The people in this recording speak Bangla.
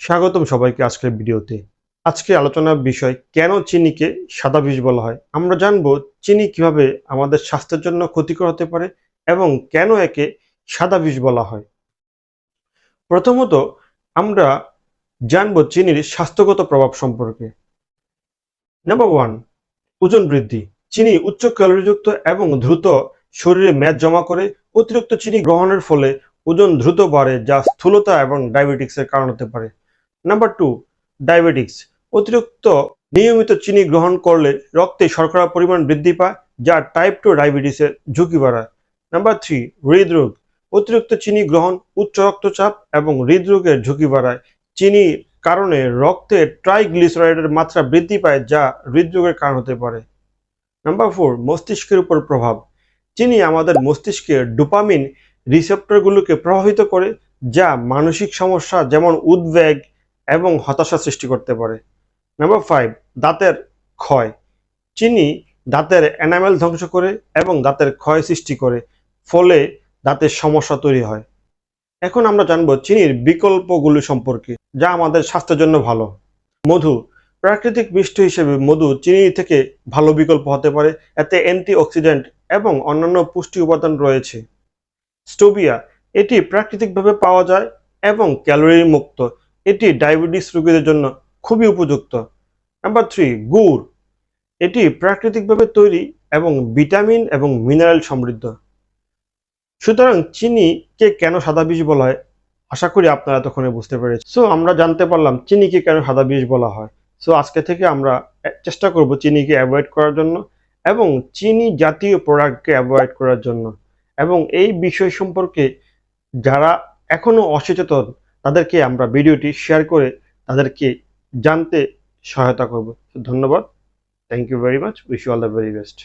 স্বাগতম সবাইকে আজকের ভিডিওতে। আজকে আলোচনার বিষয়, কেন চিনিকে সাদা বিষ বলা হয়? আমরা জানব চিনি কীভাবে আমাদের স্বাস্থ্যের জন্য ক্ষতিকর হতে পারে এবং কেন একে সাদা বিষ বলা হয়। প্রথমত, আমরা জানব চিনির স্বাস্থ্যগত প্রভাব সম্পর্কে। নাম্বার ওয়ান ওজন বৃদ্ধি। চিনি উচ্চ ক্যালোরিযুক্ত এবং দ্রুত শরীরে মেদ জমা করে। অতিরিক্ত চিনি গ্রহণের ফলে ওজন দ্রুত বাড়ে, যা স্থূলতা এবং ডায়াবেটিক্সের কারণ হতে পারে। নাম্বার টু ডায়াবেটিক্স অতিরিক্ত নিয়মিত চিনি গ্রহণ করলে রক্তে শর্করার পরিমাণ বৃদ্ধি পায়, যা টাইপ টু ডায়াবেটিসের ঝুঁকি বাড়ায়। নাম্বার থ্রি হৃদরোগ. অতিরিক্ত চিনি গ্রহণ উচ্চ রক্তচাপ এবং হৃদরোগের ঝুঁকি বাড়ায়। চিনির কারণে রক্তে ট্রাইগ্লিসারাইডের মাত্রা বৃদ্ধি পায়, যা হৃদরোগের কারণ হতে পারে। নাম্বার ফোর মস্তিষ্কের উপর প্রভাব. চিনি আমাদের মস্তিষ্কের ডোপামিন রিসেপ্টরগুলোকে প্রভাবিত করে, যা মানসিক সমস্যা যেমন উদ্বেগ এবং হতাশা সৃষ্টি করতে পারে। নাম্বার ফাইভ দাঁতের ক্ষয়। চিনি দাঁতের এনামেল ধ্বংস করে এবং দাঁতের ক্ষয় সৃষ্টি করে, ফলে দাঁতের সমস্যা তৈরি হয়। এখন আমরা জানব চিনির বিকল্পগুলো সম্পর্কে, যা আমাদের স্বাস্থ্যের জন্য ভালো। মধু, প্রাকৃতিক মিষ্টি হিসেবে মধু চিনি থেকে ভালো বিকল্প হতে পারে, এতে অ্যান্টি অক্সিডেন্ট এবং অন্যান্য পুষ্টি উপাদান রয়েছে। স্টোবিয়া এটি প্রাকৃতিকভাবে পাওয়া যায় এবং ক্যালোরি মুক্ত এটি ডায়াবেটিস রোগীদের জন্য খুবই উপযুক্ত। নাম্বার থ্রি গুড়। এটি প্রাকৃতিকভাবে তৈরি এবং ভিটামিন এবং মিনারেল সমৃদ্ধ। সুতরাং চিনিকে কেন সাদা বিষ বলা হয়? আশা করি আপনারা তখন বুঝতে পেরেছেন। সো আমরা জানতে পারলাম চিনিকে কেন সাদা বিষ বলা হয়। সো আজকে থেকে আমরা চেষ্টা করব চিনিকে অ্যাভয়েড করার জন্য এবং চিনি জাতীয় প্রোডাক্টকে অ্যাভয়েড করার জন্য। এবং এই বিষয় সম্পর্কে যারা এখনও অসচেতন তাদেরকে আমরা ভিডিওটি শেয়ার করে তাদেরকে জানতে সহায়তা করব। ধন্যবাদ। Thank you very much wish you all the very best